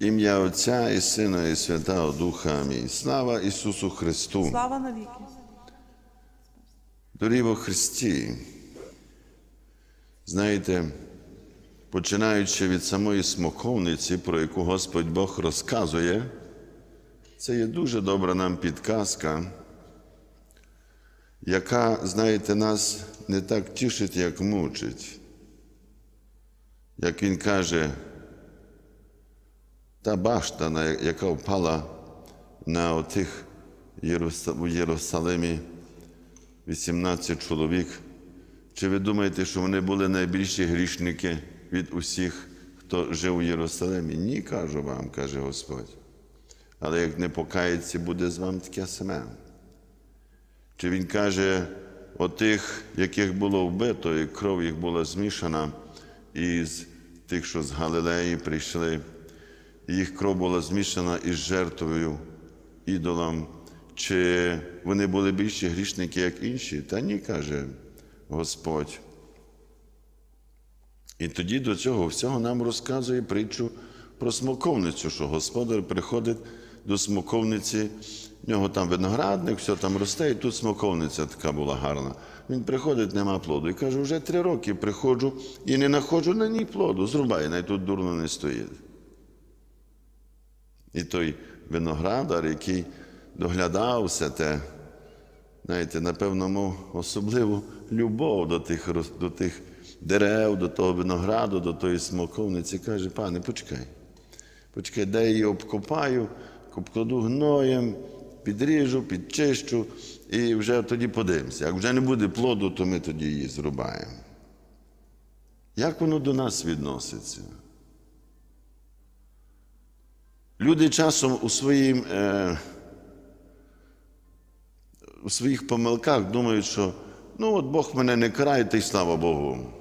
Ім'я Отця і Сина, і Святого Духа. Амінь. Слава Ісусу Христу! Слава навіки. Доріво Христі. Знаєте, починаючи від самої смоковниці, про яку Господь Бог розказує, це є дуже добра нам підказка, яка, знаєте, нас не так тішить, як мучить. Як він каже, та башта, яка впала на отих у Єрусалимі, 18 чоловік. Чи ви думаєте, що вони були найбільші грішники від усіх, хто жив у Єрусалимі? Ні, кажу вам, каже Господь. Але як не покається, буде з вами таке саме. Чи він каже, отих, яких було вбито, і кров їх була змішана із тих, що з Галилеї прийшли, і їх кров була змішана із жертвою ідолам, чи вони були більші грішники, як інші? Та ні, каже Господь. І тоді до цього всього нам розказує притчу про смоковницю, що господар приходить до смоковниці, в нього там виноградник, все там росте, і тут смоковниця така була гарна. Він приходить, нема плоду. І каже, вже три роки приходжу і не знаходжу на ній плоду. Зрубай, най тут дурно не стоїть. І той виноградар, який доглядав все те, знаєте, напевно, мав особливу любов до тих, до тих дерев, до того винограду, до тої смоковниці, каже, пане, почекай. Почекай, де я її обкопаю, обкладу гноєм, підріжу, підчищу, і вже тоді подивимося. Як вже не буде плоду, то ми тоді її зрубаємо. Як воно до нас відноситься? Люди часом у, своїм, е, у своїх помилках думають, що ну от Бог мене не карає, та й слава Богу.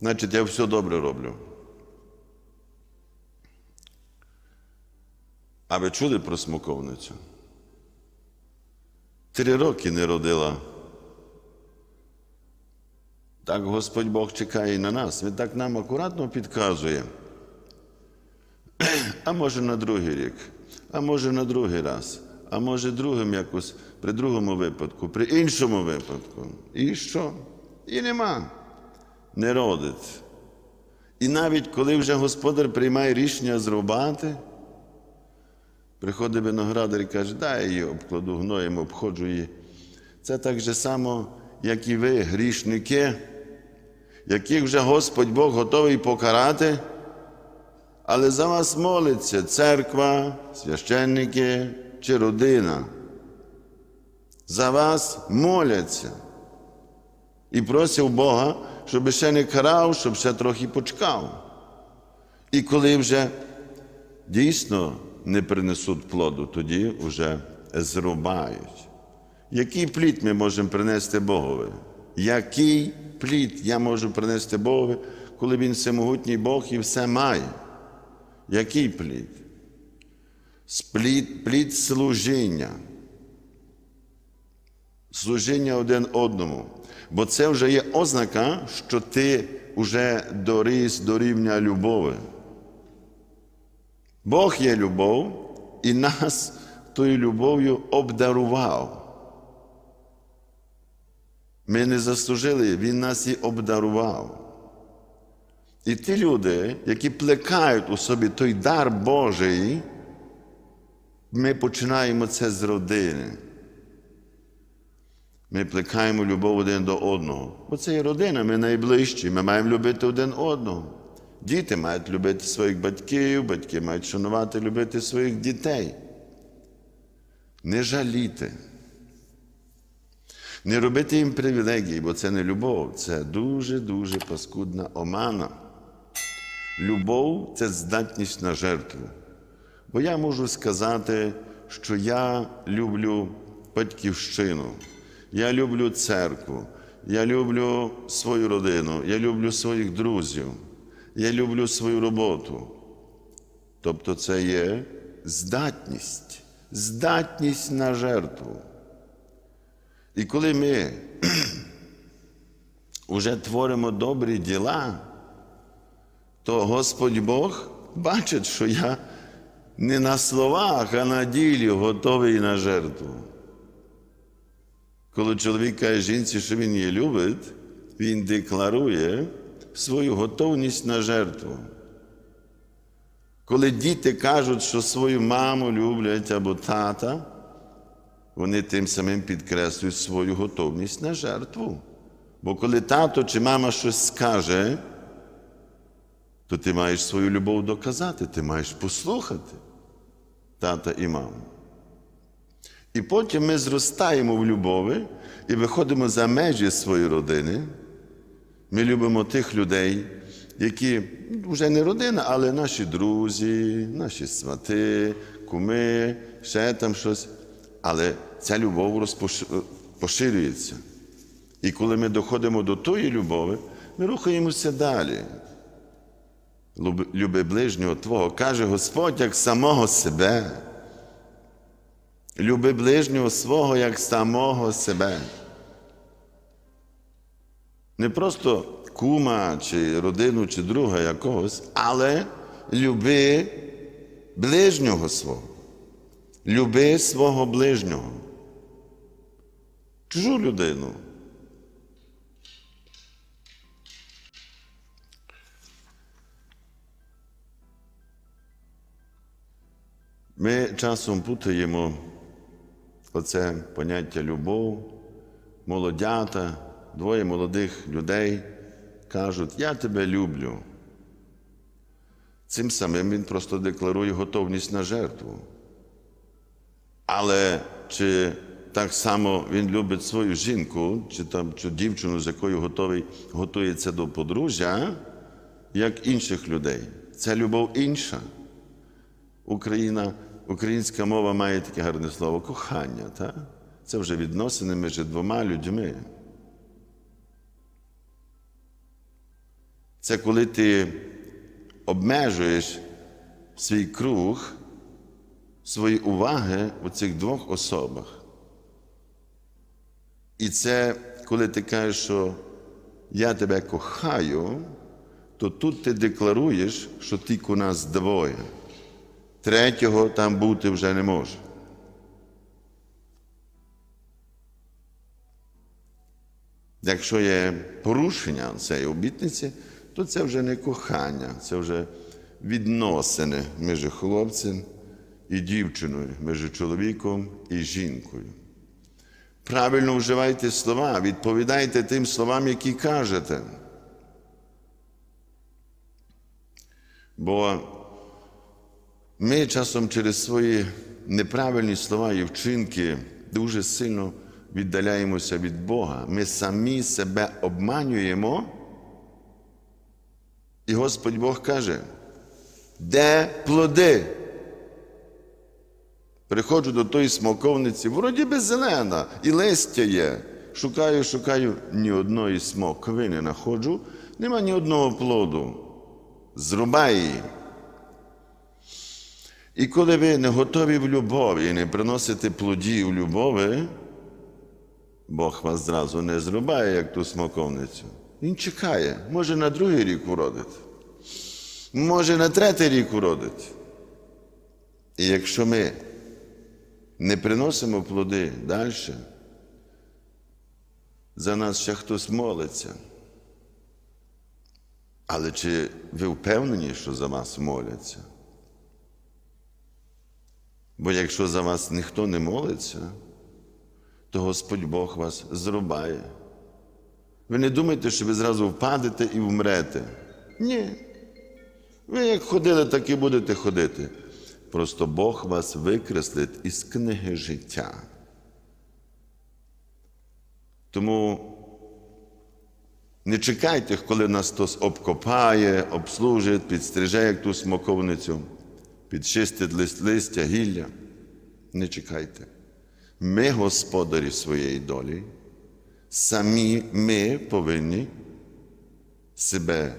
Значить, я все добре роблю. А ви чули про смоковницю? Три роки не родила. Так Господь Бог чекає і на нас. Він так нам акуратно підказує. А може на другий рік, а може на другий раз, а може другим якось, при другому випадку, при іншому випадку. І що? І нема. Не родить. І навіть коли вже господар приймає рішення зрубати, приходить виноградар і каже, дай її обкладу гноєм, обходжу її. Це так же само, як і ви, грішники, яких вже Господь Бог готовий покарати. Але за вас молиться церква, священники чи родина. За вас моляться. І просив Бога, щоб ще не карав, щоб ще трохи почекав. І коли вже дійсно не принесуть плоду, тоді вже зрубають. Який плід ми можемо принести Богові? Який плід я можу принести Богові, коли Він всемогутній Бог і все має? Який плід? Сплід, плід служіння. Служіння один одному. Бо це вже є ознака, що ти вже доріс до рівня любові. Бог є любов і нас тою любов'ю обдарував. Ми не заслужили, Він нас і обдарував. І ті люди, які плекають у собі той дар Божий, ми починаємо це з родини. Ми плекаємо любов один до одного. Бо це є родина, ми найближчі, ми маємо любити один одного. Діти мають любити своїх батьків, батьки мають шанувати, любити своїх дітей. Не жаліти. Не робити їм привілегії, бо це не любов, це дуже-дуже паскудна омана. Любов це здатність на жертву. Бо я можу сказати, що я люблю батьківщину, я люблю церкву, я люблю свою родину, я люблю своїх друзів, я люблю свою роботу. Тобто це є здатність, здатність на жертву. І коли ми вже творимо добрі діла, то Господь Бог бачить, що я не на словах, а на ділі готовий на жертву. Коли чоловік каже жінці, що він її любить, він декларує свою готовність на жертву. Коли діти кажуть, що свою маму люблять або тата, вони тим самим підкреслюють свою готовність на жертву. Бо коли тато чи мама щось скаже, то ти маєш свою любов доказати, ти маєш послухати тата і маму. І потім ми зростаємо в любові і виходимо за межі своєї родини. Ми любимо тих людей, які вже не родина, але наші друзі, наші свати, куми, ще там щось. Але ця любов розпош- поширюється. І коли ми доходимо до тої любові, ми рухаємося далі. Люби- ближнього Твого, каже Господь, як самого себе. Люби ближнього свого як самого себе. Не просто кума, чи родину, чи друга якогось, але люби ближнього свого. Люби свого ближнього. Чужу людину. Ми часом путаємо оце поняття любов, молодята, двоє молодих людей кажуть, я тебе люблю. Цим самим він просто декларує готовність на жертву. Але чи так само він любить свою жінку, чи там чи дівчину, з якою готовий, готується до подружжя, як інших людей? Це любов інша. Україна, українська мова має таке гарне слово кохання. Та? Це вже відносини між двома людьми. Це коли ти обмежуєш свій круг, свої уваги у цих двох особах. І це, коли ти кажеш, що я тебе кохаю, то тут ти декларуєш, що тільки у нас двоє. Третього там бути вже не може. Якщо є порушення цієї обітниці, то це вже не кохання, це вже відносини між хлопцем і дівчиною, між чоловіком і жінкою. Правильно вживайте слова, відповідайте тим словам, які кажете. Бо ми часом через свої неправильні слова і вчинки дуже сильно віддаляємося від Бога. Ми самі себе обманюємо. І Господь Бог каже, де плоди? Приходжу до тої смоковниці, вроді би зелена, і листя є. Шукаю, шукаю, ні одної смоковини не знаходжу, нема ні одного плоду. Зрубай її. І коли ви не готові в любові і не приносите плодів любові, Бог вас зразу не зрубає, як ту смоковницю. Він чекає, може на другий рік уродить, може на третій рік уродить. І якщо ми не приносимо плоди далі, за нас ще хтось молиться. Але чи ви впевнені, що за вас моляться? Бо якщо за вас ніхто не молиться, то Господь Бог вас зрубає. Ви не думайте, що ви зразу впадете і вмрете. Ні. Ви як ходили, так і будете ходити. Просто Бог вас викреслить із книги життя. Тому не чекайте, коли нас хтось обкопає, обслужить, підстриже, як ту смоковницю, підчистить лист листя, гілля. Не чекайте. Ми господарі своєї долі, самі ми повинні себе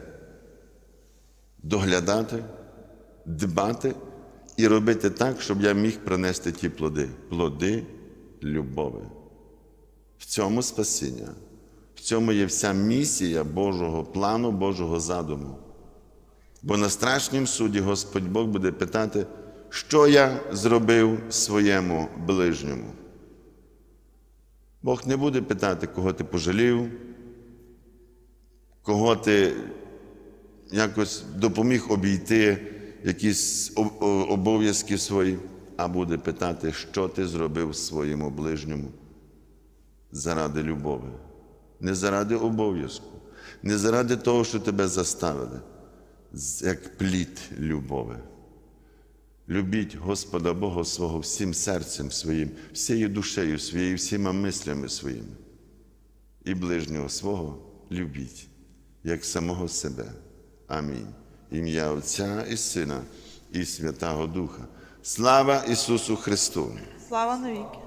доглядати, дбати і робити так, щоб я міг принести ті плоди, плоди любові. В цьому спасіння, в цьому є вся місія Божого плану, Божого задуму. Бо на страшнім суді Господь Бог буде питати, що я зробив своєму ближньому. Бог не буде питати, кого ти пожалів, кого ти якось допоміг обійти якісь обов'язки свої, а буде питати, що ти зробив своєму ближньому заради любові, не заради обов'язку, не заради того, що тебе заставили, як плід любові. Любіть Господа Бога свого всім серцем своїм, всією душею своєю, всіма мислями своїми. І ближнього свого любіть, як самого себе. Амінь. Ім'я Отця і Сина, і Святого Духа. Слава Ісусу Христу! Слава навіки.